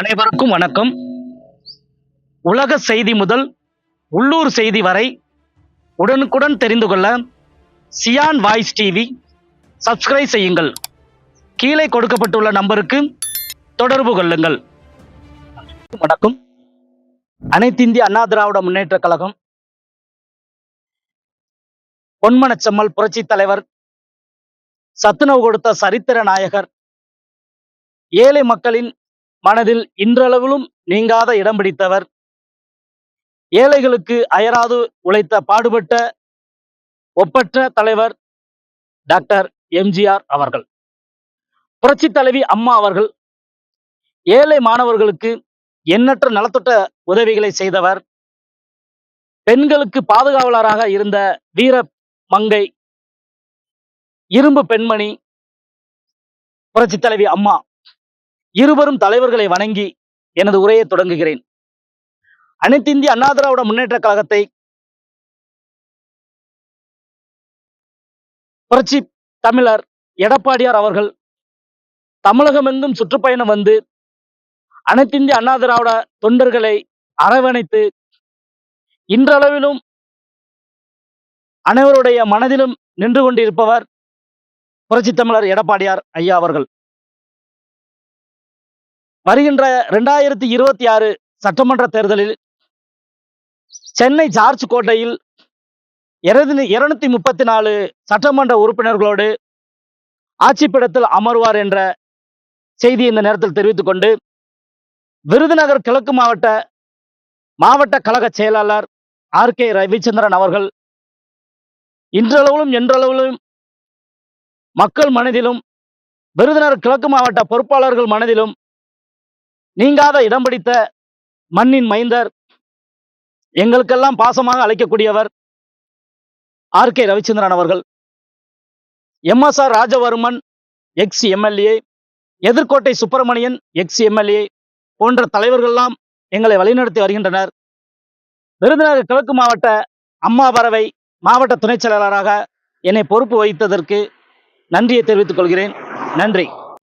அனைவருக்கும் வணக்கம். உலக செய்தி முதல் உள்ளூர் செய்தி வரை உடனுக்குடன் தெரிந்து கொள்ள சியான் வாய்ஸ் டிவி சப்ஸ்கிரைப் செய்யுங்கள். கீழே கொடுக்கப்பட்டுள்ள நம்பருக்கு தொடர்பு கொள்ளுங்கள். வணக்கம். அனைத்து இந்திய அண்ணா திராவிட முன்னேற்ற கழகம் பொன்மனச்செம்மல் புரட்சி தலைவர் சத்துணவு கொடுத்த சரித்திர நாயகர் ஏழை மக்களின் மனதில் இன்றளவிலும் நீங்காத இடம் பிடித்தவர். ஏழைகளுக்கு அயராது உழைத்த பாடுபட்ட ஒப்பற்ற தலைவர் டாக்டர் எம்ஜிஆர் அவர்கள். புரட்சி தலைவி அம்மா அவர்கள் ஏழை மாணவர்களுக்கு எண்ணற்ற நலத்திட்ட உதவிகளை செய்தவர். பெண்களுக்கு பாதுகாவலராக இருந்த வீர மங்கை இரும்பு பெண்மணி புரட்சி தலைவி அம்மா இருவரும் தலைவர்களை வணங்கி எனது உரையை தொடங்குகிறேன். அனைத்து இந்திய அண்ணா திராவிட முன்னேற்ற கழகத்தை புரட்சி தமிழர் எடப்பாடியார் அவர்கள் தமிழகமெங்கும் சுற்றுப்பயணம் வந்து அனைத்து இந்திய அண்ணா திராவிட தொண்டர்களை அரவணைத்து இன்றளவிலும் அனைவருடைய மனதிலும் நின்று கொண்டிருப்பவர் புரட்சி தமிழர் எடப்பாடியார் ஐயா அவர்கள். வருகின்ற ரெண்டாயிரத்தி இருபத்தி ஆறு சட்டமன்ற தேர்தலில் சென்னை ஜார்ஜ் கோட்டையில் இருநூத்தி முப்பத்தி நாலு சட்டமன்ற உறுப்பினர்களோடு ஆட்சிப்பிடத்தில் அமர்வார் என்ற செய்தி இந்த நேரத்தில் தெரிவித்துக் கொண்டு விருதுநகர் கிழக்கு மாவட்ட மாவட்ட கழக செயலாளர் ஆர் கே ரவிச்சந்திரன் அவர்கள் இன்றளவிலும் என்றளவிலும் மக்கள் மனதிலும் விருதுநகர் கிழக்கு மாவட்ட பொறுப்பாளர்கள் மனதிலும் நீங்காத இடம் பிடித்த மண்ணின் மைந்தர் எங்களுக்கெல்லாம் பாசமாக அழைக்கக்கூடியவர் ஆர் கே ரவிச்சந்திரன் அவர்கள். MSR Rajavarman ex MLA Ethirkottai Subramanian ex MLA போன்ற தலைவர்கள்லாம் எங்களை வழிநடத்தி வருகின்றனர். விருதுநகர் கிழக்கு மாவட்ட அம்மா பறவை மாவட்ட துணைச் செயலாளராக என்னை பொறுப்பு வகித்ததற்கு நன்றியை தெரிவித்துக் கொள்கிறேன். நன்றி.